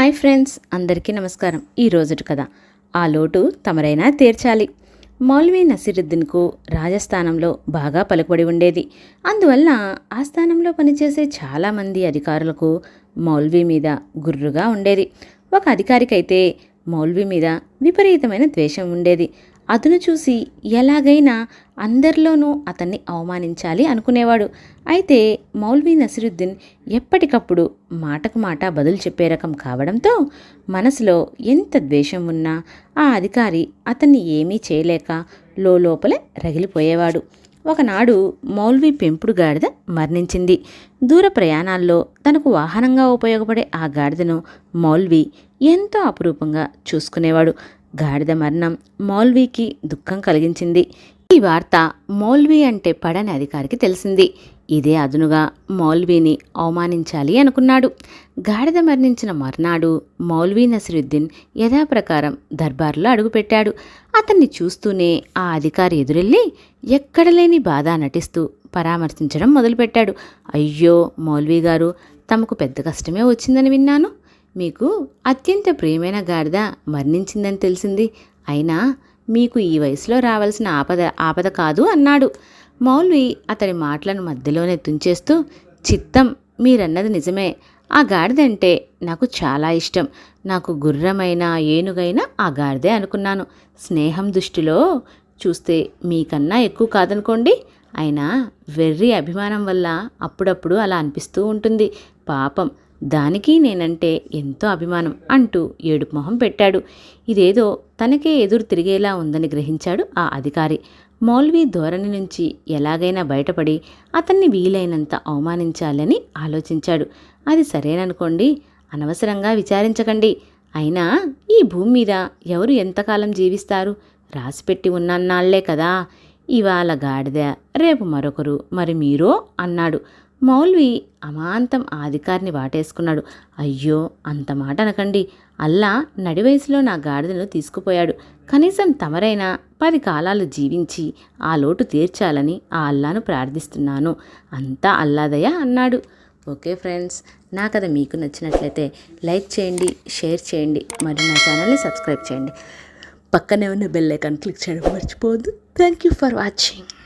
Hi friends అందరికీ నమస్కారం. ఈ రోజుటి కథ. ఆ లోటు తమరైనా తీర్చాలి. మౌల్వీ నసీరుద్దీన్కు రాజస్థానంలో బాగా పలుకుబడి ఉండేది. అందువల్ల ఆ స్థానంలో పనిచేసే చాలామంది అధికారులకు మౌల్వీ మీద గుర్రుగా ఉండేది. ఒక అధికారికైతే మౌల్వీ మీద విపరీతమైన ద్వేషం ఉండేది. అతను చూసి ఎలాగైనా అందరిలోనూ అతన్ని అవమానించాలి అనుకునేవాడు. అయితే మౌల్వీ నసిరుద్దీన్ ఎప్పటికప్పుడు మాటకు మాట బదులు చెప్పే రకం కావడంతో మనసులో ఎంత ద్వేషం ఉన్నా ఆ అధికారి అతన్ని ఏమీ చేయలేక లోపలే రగిలిపోయేవాడు. ఒకనాడు మౌల్వీ పెంపుడు గాడిద మరణించింది. దూర ప్రయాణాల్లో తనకు వాహనంగా ఉపయోగపడే ఆ గాడిదను మౌల్వీ ఎంతో అపురూపంగా చూసుకునేవాడు. గాడిద మరణం మౌల్వీకి దుఃఖం కలిగించింది. ఈ వార్త మౌల్వీ అంటే పడని అధికారికి తెలిసింది. ఇదే అదునుగా మౌల్వీని అవమానించాలి అనుకున్నాడు. గాడిద మరణించిన మర్నాడు మౌల్వీ నసిరుద్దీన్ యథాప్రకారం దర్బార్లో అడుగుపెట్టాడు. అతన్ని చూస్తూనే ఆ అధికారి ఎదురెళ్ళి ఎక్కడలేని బాధ నటిస్తూ పరామర్శించడం మొదలుపెట్టాడు. అయ్యో మౌల్వీ గారు తమకు పెద్ద కష్టమే వచ్చిందని విన్నాను. మీకు అత్యంత ప్రియమైన గాడిద మరణించిందని తెలిసింది. అయినా మీకు ఈ వయసులో రావాల్సిన ఆపద ఆపద కాదు అన్నాడు. మౌల్వి అతడి మాటలను మధ్యలోనే తుంచేస్తూ చిత్తం మీరన్నది నిజమే. ఆ గాడిదంటే నాకు చాలా ఇష్టం. నాకు గుర్రమైన ఏనుగైనా ఆ గాడిదే అనుకున్నాను. స్నేహం దృష్టిలో చూస్తే మీకన్నా ఎక్కువ కాదనుకోండి. అయినా వెర్రి అభిమానం వల్ల అప్పుడప్పుడు అలా అనిపిస్తూ ఉంటుంది. పాపం దానికి నేనంటే ఎంతో అభిమానం అంటూ ఏడుపు మొహం పెట్టాడు. ఇదేదో తనకే ఎదురు తిరిగేలా ఉందని గ్రహించాడు ఆ అధికారి. మౌల్వీ ధోరణి నుంచి ఎలాగైనా బయటపడి అతన్ని వీలైనంత అవమానించాలని ఆలోచించాడు. అది సరేననుకోండి అనవసరంగా విచారించకండి. అయినా ఈ భూమి మీద ఎవరు ఎంతకాలం జీవిస్తారు? రాసిపెట్టి ఉన్నన్నాళ్ళే కదా. ఇవాళ గాడిద రేపు మరొకరు మరి మీరో అన్నాడు. మౌల్వి అమాంతం ఆధికారిని వాటేసుకున్నాడు. అయ్యో అంత మాట అనకండి. అల్లా నడివయసులో నా గాడిదను తీసుకుపోయాడు. కనీసం తమరైనా పది కాలాలు జీవించి ఆ లోటు తీర్చాలని ఆ అల్లాను ప్రార్థిస్తున్నాను. అంతా అల్లాదయ అన్నాడు. ఓకే ఫ్రెండ్స్ నా కథ మీకు నచ్చినట్లయితే లైక్ చేయండి షేర్ చేయండి మరియు నా ఛానల్ని సబ్స్క్రైబ్ చేయండి. పక్కనే ఉన్న బెల్ ఐకాన్ క్లిక్ చేయడం మర్చిపోవద్దు. Thank you for watching.